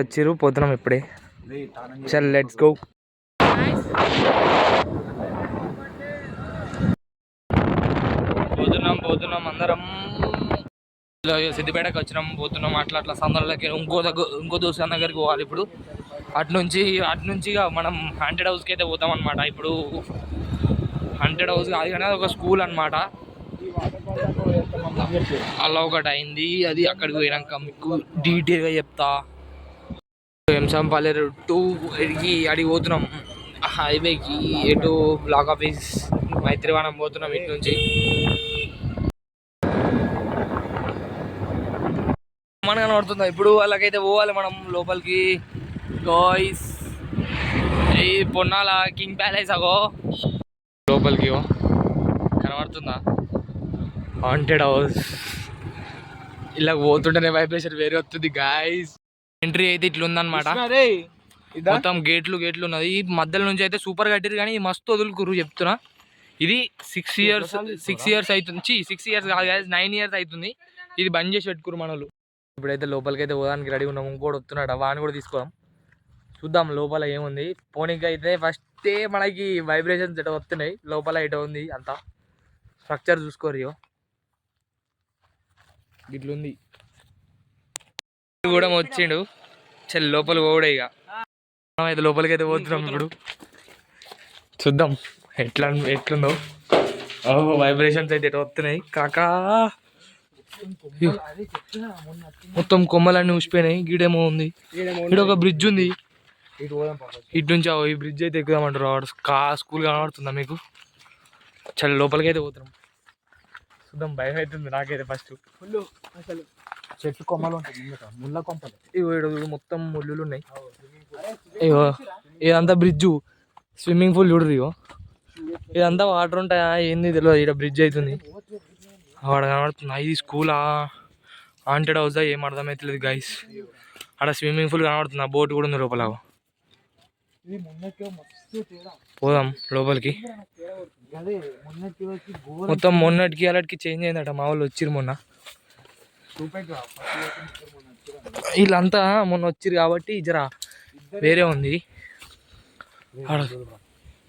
వచ్చిర్రు పోతున్నాం ఇప్పుడే. చల్ లెట్స్ గో పోతున్నాం పోతున్నాం అందరం. ఇలా సిద్దిపేటకి వచ్చినాం పోతున్నాం. అట్లా అట్లా సందర్లకి ఇంకో దగ్గర ఇంకో దోస్తు దగ్గరికి పోవాలి ఇప్పుడు. అటు నుంచి అటు నుంచి ఇక మనం హండ్రెడ్ హౌస్కి అయితే పోతాం అనమాట ఇప్పుడు హండ్రెడ్ హౌస్ కాదు కానీ అది ఒక స్కూల్ అనమాట అలా ఒకటి అయింది. అది అక్కడికి పోయినాక మీకు డీటెయిల్గా చెప్తా. ఎంసంపల్లి టూ ఎడికి అడిగి పోతున్నాం. హైవేకి ఎటు బ్లాక్ ఆఫీస్ మైత్రివనం పోతున్నాం ఇటు నుంచి. మన కనబడుతుందా? ఇప్పుడు వాళ్ళకైతే పోవాలి మనం లోపలికి. గాయ్స్ ఈ పొన్నాల కింగ్ ప్యాలెస్ అగో. లోపలికి కనబడుతుందా? హాంటెడ్ హౌస్ ఇలా పోతుంటేనే వైబ్రేషన్ వేరే వస్తుంది గాయస్ ఎంట్రీ అయితే ఇట్లా ఉందన్నమాట మొత్తం గేట్లు గేట్లు ఉన్నది. ఈ మధ్యలో నుంచి అయితే సూపర్ కట్టిరు కానీ మస్తు వదులుకురు చెప్తున్నా. ఇది సిక్స్ ఇయర్స్ సిక్స్ ఇయర్స్ అవుతుంది సిక్స్ ఇయర్స్ కాదు నైన్ ఇయర్స్ అవుతుంది ఇది బంద్ చేసి పెట్టుకురు మన వాళ్ళు ఇప్పుడైతే లోపలికి అయితే పోదానికి రెడీ ఉన్నాం. ఇంకోటి వస్తున్నాడు? వాడిని కూడా తీసుకోదాం. చూద్దాం లోపల ఏముంది. పోనీకి అయితే ఫస్టే మనకి వైబ్రేషన్స్ ఎట వస్తున్నాయి. లోపల ఎట ఉంది అంతా. స్ట్రక్చర్ చూసుకోరు. ఇట్లుంది. కూడా వచ్చిండు. చెల్లి లోపల పోవుడే ఇక మనం అయితే లోపలికి అయితే పోతున్నాం ఇప్పుడు. చూద్దాం ఎట్లా ఎట్లుందో. ఓహో వైబ్రేషన్స్ అయితే ఎటు వస్తున్నాయి. కాకా. మొత్తం కొమ్మలన్నీ ఊసిపోయినాయి. గీడేమో ఉంది. ఇక్కడ ఒక బ్రిడ్జ్ ఉంది. ఇటు నుంచి ఆ ఈ బ్రిడ్జ్ అయితే ఎక్కుదామంటారు కా స్కూల్ కనబడుతుందా మీకు? చాలా లోపలికి అయితే పోతున్నాం. చూద్దాం భయం అవుతుంది నాకైతే ఫస్ట్ అసలు. చెట్టు కొమ్మలు ఉంటాయి ముందట, ముళ్ళ కొమ్మలు ఇగో ఈడ చూడు మొత్తం ముళ్ళులు ఉన్నాయి. ఇగో ఇదంతా బ్రిడ్జ్ స్విమ్మింగ్ పూల్ చూడరు ఇగో. ఇదంతా వాటర్ ఉంటాయా? ఏంది తెలియదు ఇక్కడ బ్రిడ్జ్ అవుతుంది వాడు కనబడుతుంది? ఇది స్కూలా హాంటెడ్ హౌస్ ఏం అర్థమవుతలేదు గైస్ ఆడ స్విమ్మింగ్ పూల్ కనబడుతుంది? ఆ బోట్ కూడా ఉంది లోపల. ఇది మొన్నటి మస్తు తేడా. పోదాం లోపలికి. మొత్తం మొన్నటికి అలాంటికి చేంజ్ అయిందట. మా వాళ్ళు వచ్చిర్రు మొన్న. వీళ్ళంతా మొన్న వచ్చిర్రు కాబట్టి జర వేరే ఉంది.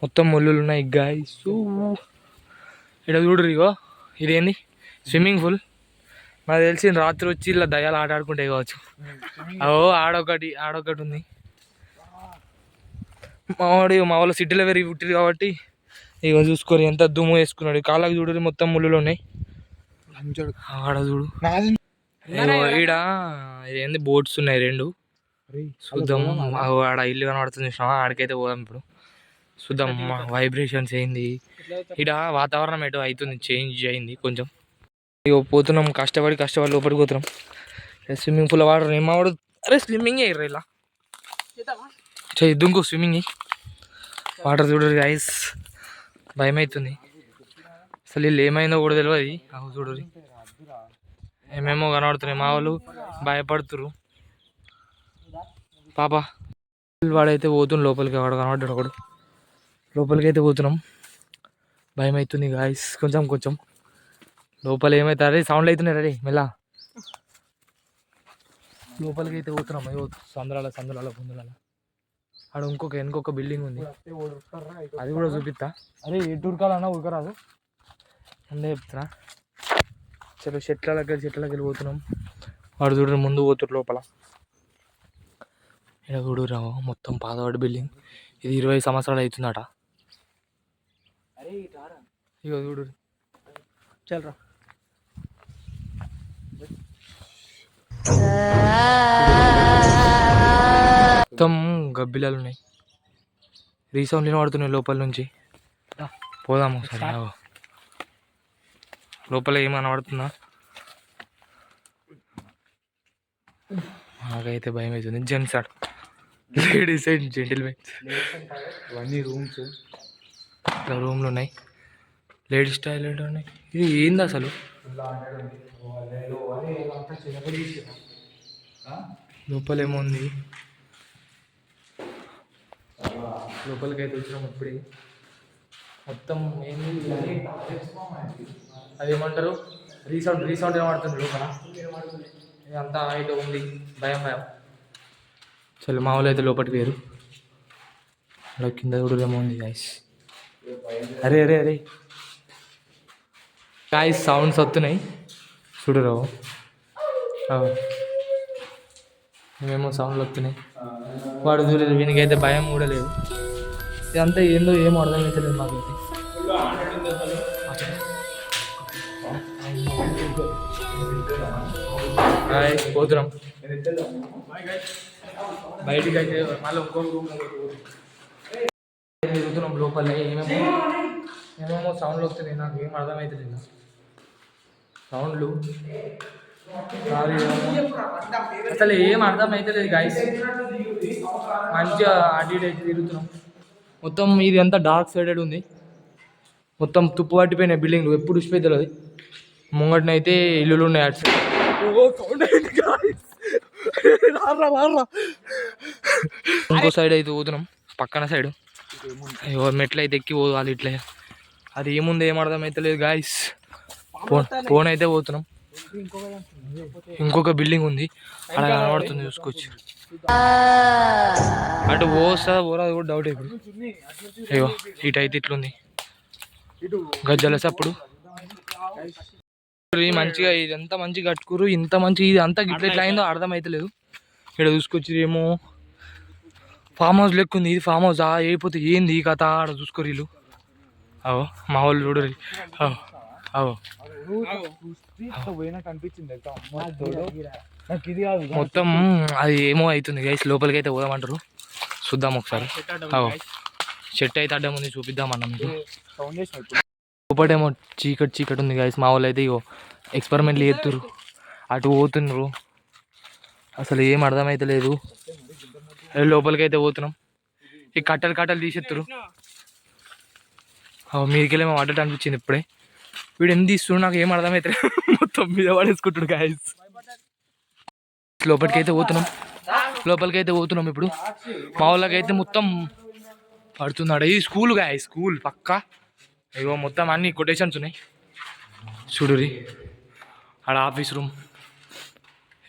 మొత్తం ముళ్ళులు ఉన్నాయి గాయస్ ఇక్కడ చూడరు ఇగో ఇదేంది? Swimming pool. నాకు తెలిసి రాత్రి వచ్చి ఇలా దయాలు ఆట ఆడుకుంటే కావచ్చు. ఓ ఆడొకటి ఆడొకటి ఉంది. మా వాడు మా వాళ్ళు సిటీలో పెరిగి పుట్టిరు కాబట్టి ఇక చూసుకొని ఎంత దుమ్ము వేసుకున్నాడు. కాళ్ళకి చూడరు మొత్తం ముళ్ళులు ఉన్నాయి. ఆడ చూడు. ఈడ ఏంది బోట్స్ ఉన్నాయి రెండు. చూద్దాం. అగో ఆడ ఇల్లు కనబడుతుంది చూసినావా? ఆడికైతే పోదాం ఇప్పుడు. చూద్దాం వైబ్రేషన్స్ ఏంది? ఈడ వాతావరణం ఎటో అవుతుంది చేంజ్ అయింది కొంచెం. ఇగో పోతున్నాం కష్టపడి కష్టపడి లోపలికి పోతున్నాం. స్విమ్మింగ్ పూల్ వాటర్ ఏం వాడు అరే స్విమ్మింగ్ అయ్యారు ఇలా. చెయ్యి దుంకు స్విమ్మింగ్ వాటర్ చూడరు గైస్ భయం అవుతుంది అసలు వీళ్ళు ఏమైందో కూడా తెలియదు చూడరు. ఏమేమో కనబడుతున్నాయి. మా వాళ్ళు భయపడుతురు పాప వాడైతే పోతుంది లోపలికి వాడు కనబడ్డాడు ఒకడు. లోపలికి అయితే పోతున్నాం. భయం అవుతుంది గాయస్ కొంచెం కొంచెం. లోపల ఏమైతే అరే సౌండ్లు అవుతున్నాయి రెడీ మెల్ల. లోపలికి అయితే పోతున్నాం. అయ్యో సందురాల సందురాల పొందురాల ఆడ ఇంకొక ఇంకొక బిల్డింగ్ ఉంది. అది కూడా చూపిస్తా అరే ఎటు ఉరకాలన్నా ఉరకరాదు అందే చెప్తున్నా. చలో చెట్ల దగ్గర చెట్ల దగ్గర పోతున్నాం. వాడు చూడరు ముందు పోతుడు లోపల. ఇక్కడ చూడురా మొత్తం పాతవాడి బిల్డింగ్ ఇది ఇరవై సంవత్సరాలు అవుతుందట. ఇగో చూడు. చల్రా మొత్తం గబ్బిలాలు ఉన్నాయి. రీసౌండ్ వినబడుతున్నాయి లోపల నుంచి. పోదాము. సరే లోపల ఏమన్నా పడుతుందా నాకైతే భయం అవుతుంది జెంట్స్ ఆడ. Ladies and gentlemen. ఇవన్నీ రూమ్స్. ఇక్కడ రూమ్లు ఉన్నాయి. లేడీస్ టాయిలెట్ ఉన్నాయి. ఇది ఏంది అసలు? లోపల ఏముంది లోపలికి అయితే వచ్చినాం ఇప్పుడే. మొత్తం ఏంది అదేమంటారు? అది ఏమంటారు రీసౌండ్ రీసౌండ్ ఏమడుతుంది లోపల? ఇదంతా ఇటు ఉంది భయం భయం. చలో మా వాళ్ళు అయితే లోపలికి వేరు అలా కింద కూడా ఏమో ఉంది గాయస్ అరే అరే అరే. గాయస్ సౌండ్స్ వస్తున్నాయి. చూడరావు ఏమేమో సౌండ్లు వస్తున్నాయి. వాడు చూడలేదు వీనికైతే భయం కూడా లేదు. ఇదంతా ఏందో ఏం అర్థం అవుతలేదు మాకైతే హాయ్ పోతున్నాం బయటికి అయితే మళ్ళీ ఇంకో రూమ్ తిరుగుతున్నాం లోపల? ఏమేమో ఏమేమో సౌండ్లు వస్తున్నాయి. నాకు ఏం అర్థమవుతలేదు సౌండ్లు. అసలు ఏం అర్థమవుతలేదు గాయస్ మంచిగా అటు ఇటు అయితే తిరుగుతున్నాం. మొత్తం ఇది అంతా డార్క్ సైడెడ్ ఉంది. మొత్తం తుప్పు పట్టిపోయిన బిల్డింగ్లు ఎప్పుడు ఉసిపోయి తెలియదు ముంగటినైతే ఇల్లులు ఉన్నాయి అటు. ఇంకో సైడ్ అయితే పోతున్నాం. పక్కన సైడ్ అయ్యో మెట్లు అయితే ఎక్కి పోవాలి ఇట్లే. అది ఏముంది ఏం అర్థం అయితే లేదు గాయస్ ఫోన్ ఫోన్ అయితే పోతున్నాం. ఇంకొక బిల్డింగ్ ఉంది. అలా కనబడుతుంది చూసుకోవచ్చు. అటు పోస్తా పోరా అది కూడా డౌట్ ఇప్పుడు. అయ్యో ఇటు అయితే ఇట్లుంది. గజ్జల సప్పుడు. ఈ మంచిగా ఇదంతా మంచిగా కట్టుకురు ఇంత మంచి ఇది అంతా గిట్ల ఎట్లా అయిందో అర్థం అవుతలేదు ఇక్కడ చూసుకొచ్చి ఏమో ఫామ్ హౌస్ లెక్క ఉంది ఇది ఫామ్ హౌస్ ఆ అయిపోతే ఏంది ఈ కథ? ఆడ చూసుకోరు వీళ్ళు. అవో మా వాళ్ళు చూడరు. అవో అవో. పోయినట్టు అనిపించింది మొత్తం అది ఏమో అవుతుంది గైస్ లోపలికి అయితే పోదామంటారు. చూద్దాం ఒకసారి. చెట్టు అయితే అడ్డం ఉంది మీకు. సౌండ్ చేసిన ఇప్పుడు లోపటేమో చీకటి చీకటి ఉంది గైస్ మా వాళ్ళు అయితే ఇగో ఎక్స్పెరిమెంట్లు చేస్తుర్రు. అటు పోతున్నారు. అసలు ఏం అర్థమైతలేదు ఏ లోపలికి అయితే పోతున్నాం. ఈ కట్టలు కట్టలు తీసేస్తారు మీరికెళ్ళేమో అడ్డట్ అనిపించింది ఇప్పుడే. వీడు ఎంత తీస్తున్నాడు నాకు ఏం అర్థమవుతలేదు మొత్తం మీద పడేసుకుంటాడు గాయస్ లోపలికి అయితే పోతున్నాం. లోపలికి అయితే పోతున్నాం ఇప్పుడు. మా వాళ్ళకైతే మొత్తం పడుతున్నాడు. ఇది స్కూల్గా స్కూల్ పక్కా. ఇగో మొత్తం అన్ని కొటేషన్స్ ఉన్నాయి. చూడురి ఆడ ఆఫీస్ రూమ్.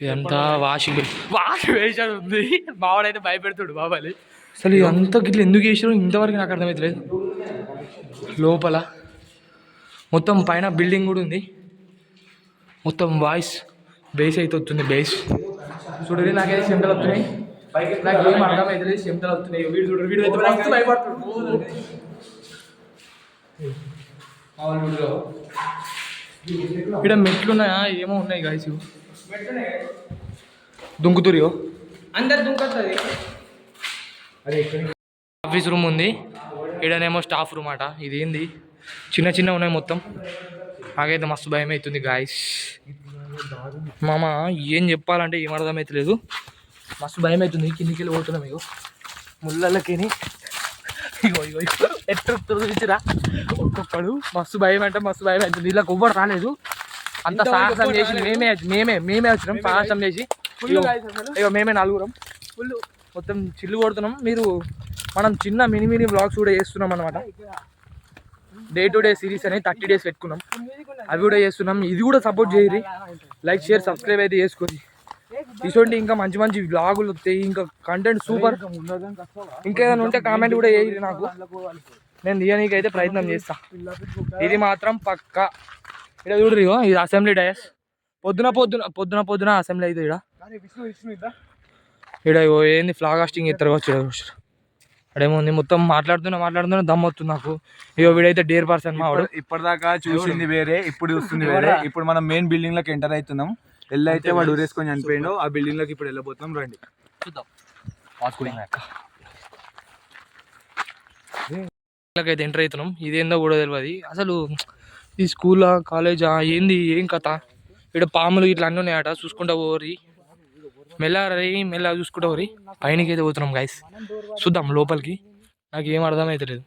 ఇదంతా వాషింగ్ వాషింగ్ వేసాడు ఉంది. మావాడైతే భయపెడుతుడు బాబాలి. అసలు ఇదంతా గిట్ల ఎందుకు వేసారు ఇంతవరకు నాకు అర్థమవుతలేదు లోపల మొత్తం పైన బిల్డింగ్ కూడా ఉంది. మొత్తం వాయిస్ బేస్ అయితే వస్తుంది బేస్. చూడరి నాకైతే చెమటలు వస్తున్నాయి. నాకు ఏం అర్థమవుతలేదు చెమటలు వస్తున్నాయి. వీడు చూడరు వీడు అయితే మస్తు భయపడుతున్నాడు. ఇక్కడ మెట్లు ఉన్నాయా ఏమో ఉన్నాయి గాయస్ దుంకుతురియో. అందరు దుంకొస్తుంది ఆఫీస్ రూమ్ ఉంది. ఈడనేమో స్టాఫ్ రూమ్ అట. ఇది ఏంది చిన్న చిన్న ఉన్నాయి మొత్తం. నాకైతే మస్తు భయం అవుతుంది గాయస్ మామ ఏం చెప్పాలంటే ఏం అర్థమవుతలేదు మస్తు భయం అవుతుంది కిందికి వెళ్ళి పోతున్నాం ఇగో ముళ్ళకి ఇగో. చూసిరా? ఒక్కొక్కడు మస్తు భయం అంటే మస్తు భయం అవుతుంది ఇలా కొవ్వడు రాలేదు. అంత సాహసం చేసి మేమే మేమే మేమే వచ్చినాం సాహసం చేసి. ఇగో మేమే నలుగురం. ఫుల్ మొత్తం చిల్లు కొడుతున్నాం. మీరు మనం చిన్న మినీ మినీ బ్లాగ్స్ కూడా చేస్తున్నాం అనమాట డే టు డే సిరీస్ అనేది థర్టీ డేస్ పెట్టుకున్నాం. అవి కూడా చేస్తున్నాం. ఇది కూడా సపోర్ట్ చేయరి లైక్ షేర్ సబ్స్క్రైబ్ అయితే చేసుకోండి ఇటువంటి ఇంకా మంచి మంచి బ్లాగులు వస్తాయి. ఇంకా కంటెంట్ సూపర్ ఇంకా ఏదైనా ఉంటే కామెంట్ కూడా చేయరు నాకు. నేను తీయనీకి అయితే ప్రయత్నం చేస్తా. ఇది మాత్రం పక్క. ఇక్కడ చూడరు ఇగో ఇది అసెంబ్లీ డయస్ పొద్దున పొద్దున పొద్దున పొద్దున అసెంబ్లీ అయితే ఇక్కడ ఇక్కడ ఏంది ఫ్లాగాస్టింగ్ ఇస్తారు వచ్చి అడేముంది మొత్తం మాట్లాడుతున్నా మాట్లాడుతున్నా దమ్ వస్తుంది నాకు. ఇగో వీడైతే డేర్ పర్సన్ మా వాడు. ఇప్పటిదాకా చూసింది వేరే ఇప్పుడు చూస్తుంది వేరే. ఇప్పుడు మనం మెయిన్ బిల్డింగ్లోకి ఎంటర్ అవుతున్నాం. వెళ్ళి అయితే వాడు ఊరేసుకొని చనిపోయిండు. ఆ బిల్డింగ్లోకి ఇప్పుడు వెళ్ళబోతున్నాం. రండి. అయితే ఎంటర్ అవుతున్నాం. ఇదేందో కూడా తెలియదు అసలు ఈ స్కూలా కాలేజా ఏంది ఏం కథ? ఇక్కడ పాములు ఇట్లా అన్నీ ఉన్నాయట. చూసుకుంటా పోరి మెల్ల రీ మెల్ల చూసుకుంటా పోరి. పైనకి అయితే పోతున్నాం గైస్ చూద్దాం లోపలికి. నాకు ఏం అర్థమవుతలేదు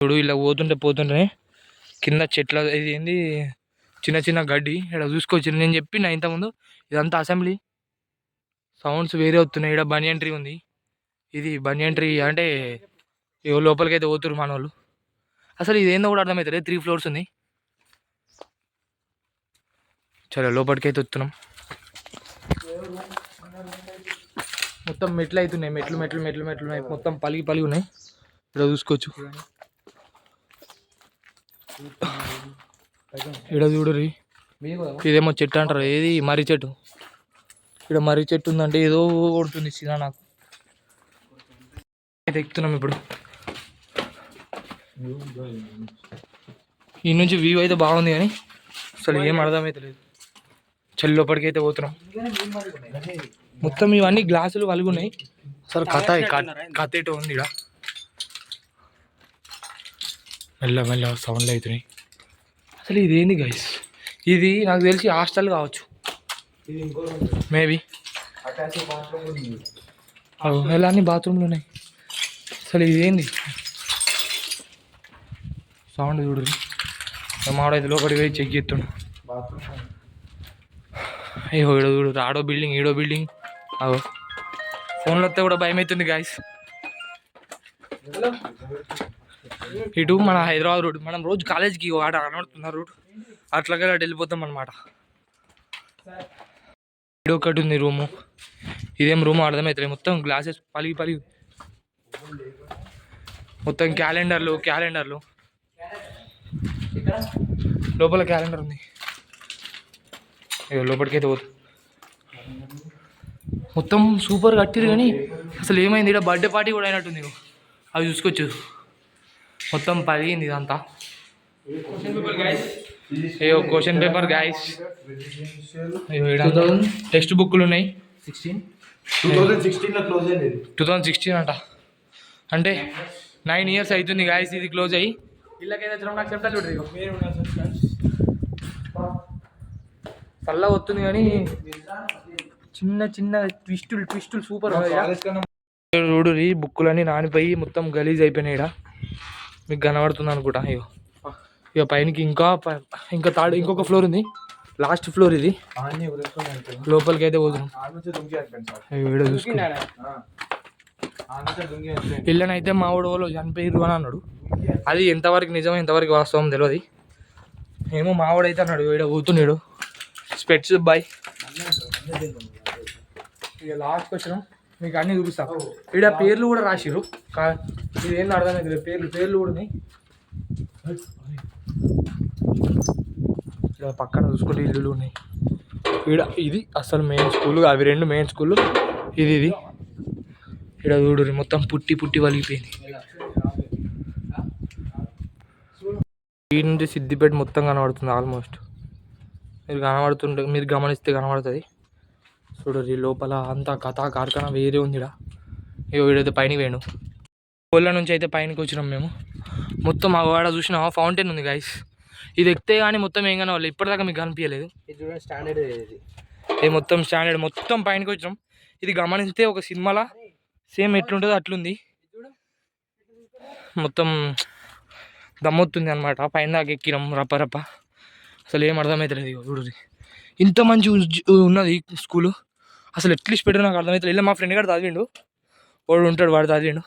చూడు ఇలా పోతుంటే పోతుంటే కింద చెట్ల ఇది ఏంది? చిన్న చిన్న గడ్డి. ఇక్కడ చూసుకోవచ్చు. నేను చెప్పిన ఇంతకుముందు ఇదంతా అసెంబ్లీ సౌండ్స్ వేరే వస్తున్నాయి. ఇక్కడ బనియన్ ట్రీ ఉంది. ఇది బనియన్ ట్రీ అంటే ఇగో లోపలికి అయితే పోతురు మన వాళ్ళు అసలు ఇదేందో కూడా అర్థమవుతుంది త్రీ ఫ్లోర్స్ ఉంది. చలో లోపలికి అయితే వస్తున్నాం. మొత్తం మెట్లు అవుతున్నాయి మెట్లు మెట్లు మెట్లు మెట్లు ఉన్నాయి మొత్తం పలిగి పలిగి ఉన్నాయి. ఇక్కడ చూసుకోవచ్చు. ఇక్కడ చూడరి ఇదేమో చెట్టు అంటారు. ఏది? మర్రి చెట్టు. ఇక్కడ మర్రి చెట్టు ఉందంటే ఏదో కొడుతుంది సినా నాకు. అయితే ఎక్కుతున్నాం ఇప్పుడు. ఈ నుంచి వ్యూ అయితే బాగుంది కానీ అసలు ఏం అర్థమైతే లేదు చలి లోపలికి అయితే పోతున్నాం. మొత్తం ఇవన్నీ గ్లాసులు వలుగు ఉన్నాయి అసలు కథ కథ ఏటో? ఉంది ఇక్కడ మెల్ల మెల్ల సౌండ్లు అవుతున్నాయి. అసలు ఇది ఏంది గైస్ ఇది నాకు తెలిసి హాస్టల్ కావచ్చు. మేబీ ఎలా అన్ని బాత్రూమ్లు ఉన్నాయి? అసలు ఇది ఏంది? సౌండ్ చూడు. మావాడైతే లోపలికి పోయి చెక్ చేస్తుండు. అయ్యో ఈడో చూడు ఆడో బిల్డింగ్ ఈడో బిల్డింగ్ అగో. ఫోన్లో వస్తే కూడా భయం అవుతుంది గాయస్ ఇటు మన హైదరాబాద్ రోడ్ మనం రోజు కాలేజ్కి ఆడ కనబడుతున్న రోడ్ అట్లాగే అటు వెళ్ళిపోతాం అనమాట ఇటు ఒకటి ఉంది రూము ఇదేం రూమ్ అర్థమవుతుంది మొత్తం గ్లాసెస్ పలిగి పలిగి. మొత్తం క్యాలెండర్లు క్యాలెండర్లు లోపల క్యాలెండర్ ఉంది. లోపలికైతే పోతుంది మొత్తం సూపర్ కట్టిరు కానీ అసలు ఏమైంది? ఇక్కడ బర్త్డే పార్టీ కూడా అయినట్టుంది ఇగో. అవి చూసుకోవచ్చు. మొత్తం పదిగింది ఇదంతా. ఏయో క్వశ్చన్ పేపర్ గాయస్ టెక్స్ట్ బుక్లు ఉన్నాయి. సిక్స్టీన్ టూ థౌసండ్ సిక్స్టీన్లో క్లోజ్ అయింది. టూ థౌజండ్ సిక్స్టీన్ అంట. అంటే నైన్ ఇయర్స్ అవుతుంది గాయస్ ఇది క్లోజ్ అయ్యి. ఇళ్ళకైతే నాకు చెప్తా చూడదు చల్లగా వస్తుంది కానీ చిన్న చిన్న ట్విస్టులు ట్విస్టులు సూపర్ చూడు ఈ బుక్కులన్నీ నానిపోయి మొత్తం గలీజ్ అయిపోయినాయి ఈడ మీకు కనబడుతుంది అనుకుంటా అయ్యో ఇక పైనకి ఇంకా ఇంకా తాడు ఇంకొక ఫ్లోర్ ఉంది. లాస్ట్ ఫ్లోర్ ఇది. లోపలికి అయితే పోతున్నాం అయ్యో, ఈడ చూసుకో. ఇళ్ళనైతే మా ఊడు వాళ్ళు చనిపోయారు అని అన్నాడు. అది ఎంతవరకు నిజం ఎంతవరకు వాస్తవం తెలియదు ఏమో మావాడు అయితే అన్నాడు ఈడ పోతున్నాడు స్పెట్స్ బాయ్ ఇక లాస్ట్కి వచ్చినాం. మీకు అన్నీ చూపిస్తా. ఈడ పేర్లు కూడా రాసిర్రు. కా- ఇది ఏంది అర్థమైంది లేదు పేర్లు పేర్లు కూడా ఉన్నాయి. ఇక్కడ పక్కన చూసుకుంటే ఇల్లులు ఉన్నాయి. ఈడ ఇది అసలు మెయిన్ స్కూల్ అవి రెండు మెయిన్ స్కూల్. ఇది ఇది. ఇక్కడ చూడు మొత్తం పుట్టి పుట్టి వలిగిపోయింది. ఈ నుంచి సిద్దిపేట మొత్తం కనబడుతుంది ఆల్మోస్ట్. మీరు కనబడుతుంటే మీరు గమనిస్తే కనబడుతుంది. చూడరు ఈ లోపల అంతా కథ కార్ఖానా వేరే ఉంది ఇక్కడ ఇగో వీడైతే పైనకి పోయాను కోళ్ళ నుంచి అయితే పైనకి వచ్చినాం మేము. మొత్తం ఆ వాడ చూసిన ఫౌంటైన్ ఉంది గైస్ ఇది ఎక్కితే కానీ మొత్తం ఏం కనవాలి ఇప్పటిదాకా మీకు కనిపించలేదు. ఇది చూడండి స్టాండర్డ్ ఇది. ఇది మొత్తం స్టాండర్డ్. మొత్తం పైనకి వచ్చినాం. ఇది గమనిస్తే ఒక సినిమాలా? సేమ్ ఎట్లుంటుందో అట్లుంది. మొత్తం దమ్మొత్తుంది అనమాట పైన దాకా ఎక్కినాం రప్ప రప్ప. అసలు ఏం అర్థమవుతలేదు ఇక చూడు ఇంత మంచి ఉన్నది స్కూలు. అసలు ఎట్లీస్ట్ పెట్టారు నాకు అర్థమవుతుంది ఇలా మా ఫ్రెండ్ గారు చదివిండు. వాడు ఉంటాడు వాడు చదివిండు.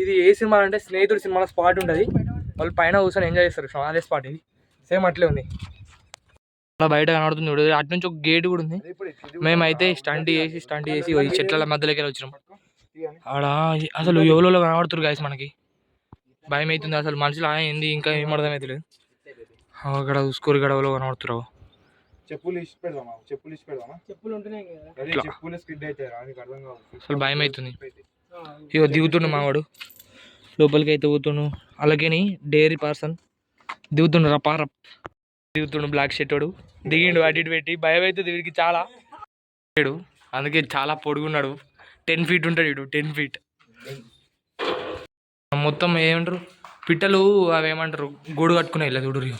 ఇది ఏ సినిమా అంటే స్నేహితుడు సినిమాలో స్పాట్ ఉంటుంది. వాళ్ళు పైన కూర్చొని ఎంజాయ్ చేస్తారు. అదే స్పాట్ ఇది. సేమ్ అట్లే ఉంది. అలా బయట కనబడుతుంది చూడు. అటు నుంచి ఒక గేట్ కూడా ఉంది. మేమైతే స్టంట్ చేసి స్టంట్ చేసి ఈ చెట్ల మధ్యలోకి వెళ్ళి వచ్చినాం. ఆడ అసలు ఎవరో కనబడుతున్నారు గాయస్ మనకి. భయం అవుతుంది అసలు. మనుషులు ఏంది? ఇంకా ఏం అర్థమవుతలేదు అక్కడ చూసుకోరు ఎవరో కనబడుతున్నారు చెప్పులు ఇచ్చి పెడదామా? చెప్పులు ఇచ్చి పెడదామా? చెప్పులు ఉంటున్నాయి కదా. అదే ఇట్లా. చెప్పులు స్కిడ్ అర్థం అసలు భయం అవుతుంది. ఇగో దిగుతుండు మావాడు. లోపలికి అయితే పోతుండు. అలాగేని డైరీ పర్సన్ దిగుతుండు రపారప్ దిగుతుండు బ్లాక్ షర్ట్ వాడు. దిగిండు అటు ఇటు పెట్టి. భయం అవుతుంది వీడికి చాలా. లేడు అందుకే చాలా పొడుగున్నాడు. టెన్ ఫీట్ ఉంటాడు వీడు టెన్ ఫీట్ మొత్తం ఏమంటారు? పిట్టలు అవి ఏమంటారు గూడు కట్టుకునే ఇలా చూడు ఇగో.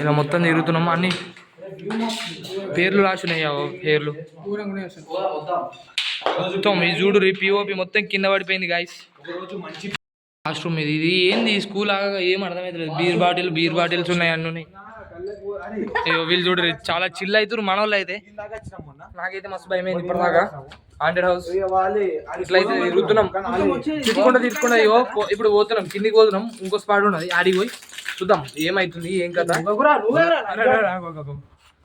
ఇలా మొత్తం తిరుగుతున్నాం. అన్ని పేర్లు రాసున్నాయి పేర్లు. మొత్తం ఈ చూడు పిఓపి మొత్తం కింద పడిపోయింది గాయస్ రూమ్ ఇది ఇది ఏంది? స్కూల్ ఆగా ఏం అర్థమవుతలేదు బీర్ బాటిల్ బీర్ బాటిల్స్ ఉన్నాయి అన్నీ ఉన్నాయి వీళ్ళు చూడు చాలా చిల్ అవుతారు మన వాళ్ళు అయితే. నాకైతే మస్తు భయం అయింది ఇప్పటిదాకా. హండ్రెడ్ హౌస్ ఇట్లయితే తిరుగుతున్నాం తిట్టుకుంటా తిట్టుకుంటా అయ్యో ఇప్పుడు పోతున్నాం కిందికి పోతున్నాం ఇంకో స్పాట్ ఉన్నది ఆడికి పోయి చూద్దాం ఏమైతుంది ఏం కదా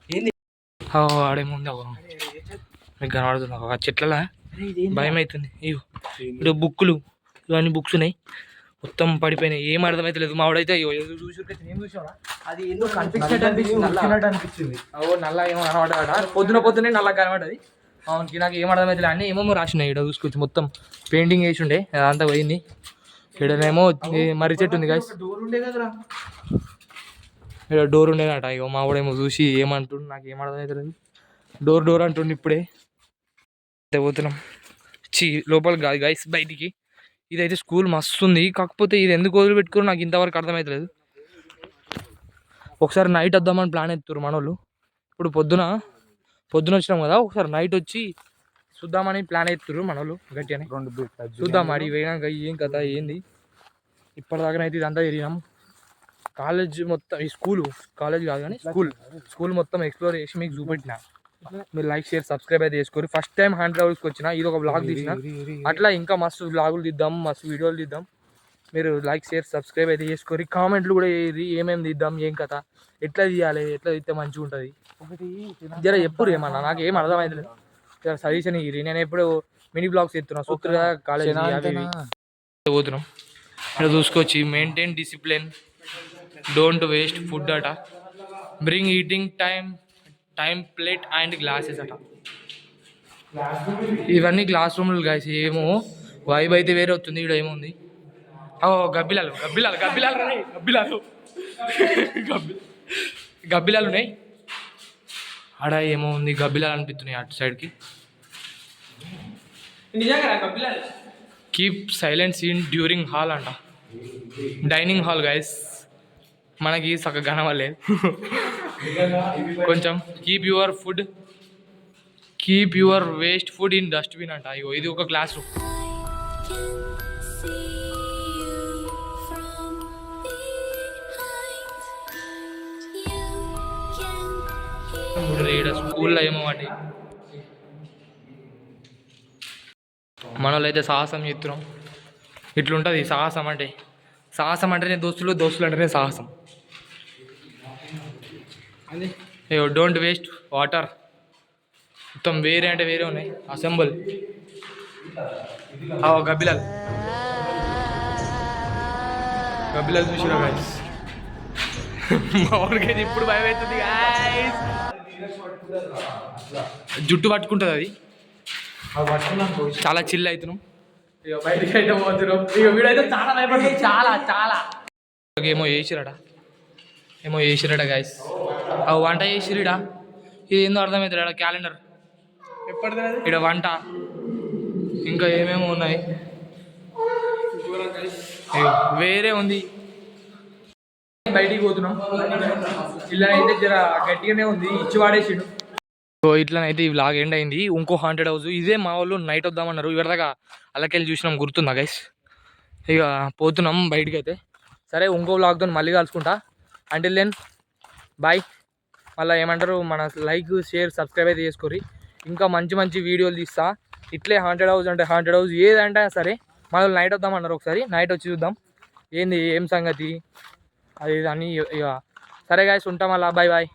ఏంది? ఆడేముంది అవ్వ మీకు కనబడుతుంది? ఒక చెట్ల భయం అవుతుంది ఇక్కడ బుక్కులు ఇవన్నీ బుక్స్ ఉన్నాయి. మొత్తం పడిపోయినాయి. ఏం అర్థమైతలేదు. మా వాడైతే అయ్యో ఏదో చూసి ఏం చూసావా అది ఎందుకు కనిపించినట్టు అనిపించింది నల్ల. అనిపించింది ఓ నల్ల ఏమో కనబడ్డాడ పొద్దున పొద్దునే నల్ల కనబడ్డది. అవును నాకు ఏం అర్థమైతే అన్నీ ఏమేమో రాసినాయి ఇక్కడ చూసుకోవచ్చు. మొత్తం పెయింటింగ్ వేసి ఉండే అదంతా పోయింది. ఇక్కడనేమో మర్రి చెట్టు ఉంది గాయస్ డోర్ ఇక్కడ డోర్ ఉండేనట ఇక మా వాడేమో చూసి ఏమంటుండు నాకు ఏం అర్థమవుతలేదు డోర్ డోర్ అంటుండు ఇప్పుడే. అయితే పోతున్నాం. చి లోపల కాదు గాయస్ బయటికి. ఇదైతే స్కూల్ మస్తు ఉంది కాకపోతే ఇది ఎందుకు వదిలి పెట్టుకుని నాకు ఇంతవరకు అర్థమవుతలేదు ఒకసారి నైట్ వద్దామని ప్లాన్ ఎత్తురు మనోళ్ళు. ఇప్పుడు పొద్దున పొద్దున వచ్చినాం కదా ఒకసారి నైట్ వచ్చి చూద్దామని ప్లాన్ ఎత్తురు మనోళ్ళు గట్టిగానే. రెండు చూద్దాం మరి పోయినాక ఏం కథ ఏంది? ఇప్పటిదాకానైతే ఇదంతా తిరిగినాం కాలేజ్ మొత్తం ఈ స్కూల్ కాలేజ్ కాదు కానీ స్కూల్ స్కూల్ మొత్తం ఎక్స్ప్లోర్ చేసి మీకు చూపెట్టిన. మీరు లైక్ షేర్ సబ్స్క్రైబ్ అయితే చేసుకోరు. ఫస్ట్ టైం హండ్రెడ్ అవర్స్కి వచ్చిన ఇది ఒక బ్లాగ్ తీసిన. అట్లా ఇంకా మస్తు బ్లాగులు తీద్దాం మస్తు వీడియోలు తీద్దాం. మీరు లైక్ షేర్ సబ్స్క్రైబ్ అయితే చేసుకోరు. కామెంట్లు కూడా వేయరి ఏమేమి తీద్దాం ఏం కథ ఎట్లా తీయాలి ఎట్లా తీస్తే మంచిగా ఉంటుంది? జర ఎప్పుడు ఏమన్నా? నాకు ఏం అర్థమైతలేదు. జర సజెషన్ ఇరి నేను ఎప్పుడు మినీ బ్లాగ్స్ ఎత్తున్నా. సూత్ర కాలేజ్ పోతున్నాం. ఇక్కడ చూసుకోవచ్చు. Maintain discipline don't waste food అట. Bring eating time time plate and glasses అట. ఇవన్నీ క్లాస్ రూమ్లు గాయస్ ఏమో వైబ్ అయితే వేరే వస్తుంది. ఇక్కడ ఏముంది? ఓ గబ్బిలాలు గబ్బిలాలు గబ్బిలాలు గబ్బిలాలు. గబ్బి గబ్బిలాలు ఉన్నాయి? ఆడ ఏమో ఉంది గబ్బిలాలు అనిపిస్తున్నాయి అటు సైడ్కి keep silence in during hall అంట. డైనింగ్ హాల్ గైస్ మనకి సగ కనవలేదు కొంచెం keep your food keep your waste food in dustbin అంట. అయ్యో ఇది ఒక క్లాస్ రూమ్ ఈడ స్కూల్లో ఏమో వాటి. మనలో అయితే సాహసం చేస్తున్నాం ఇట్లుంటుంది సాహసం అంటే. సాహసం అంటేనే దోస్తులు దోస్తులు అంటేనే సాహసం. అయ్యో డోంట్ వేస్ట్ వాటర్ మొత్తం వేరే అంటే వేరే ఉన్నాయి. అసెంబుల్ గబ్బిలాల్. గబ్బిలాల్ చూసిరా గాయస్ మామూలుగా ఇప్పుడు భయం అవుతుంది గాయస్ జుట్టు పట్టుకుంటుంది అది. చాలా చిల్ అవుతున్నాం ఇక బయటికి అయితే పోతున్నాం. ఇక వీడైతే చాలా భయపడుతుంది చాలా చాలా. ఏమో చేసిరట ఏమో చేసిరట గాయస్ అవి వంట చేసిరిడా ఇది ఏందో అర్థమవుతుంది క్యాలెండర్ ఇక్కడ వంట. ఇంకా ఏమేమో ఉన్నాయి? వేరే ఉంది. బయటికి పోతున్నాం. ఇలా అయితే జర గట్టిగానే ఉంది. ఇచ్చి వాడేసిండు. సో ఇట్లనైతే ఈ వ్లాగ్ ఎండ్ అయింది. ఇంకో హండ్రెడ్ హౌస్ ఇదే మా వాళ్ళు నైట్ వద్దామన్నారు. ఇవరిదాకా అలాకెళ్ళి చూసినాం. గుర్తుందా గైస్ ఇక పోతున్నాం బయటికి అయితే సరే ఇంకో వ్లాగ్తో మళ్ళీ కలుసుకుంటా. అంటిల్ దెన్ బాయ్ మళ్ళీ ఏమంటారు మన లైక్ షేర్ సబ్స్క్రైబ్ అయితే చేసుకోరి ఇంకా మంచి మంచి వీడియోలు తీస్తా. ఇట్లే హాంటెడ్ హౌస్ అంటే హాంటెడ్ హౌస్ ఏదంటే సరే మళ్ళీ నైట్ వద్దామన్నారు ఒకసారి. నైట్ వచ్చి చూద్దాం. ఏంది ఏం సంగతి? అది ఇది అని ఇక సరే గాయస్ ఉంటాం అలా బాయ్ బాయ్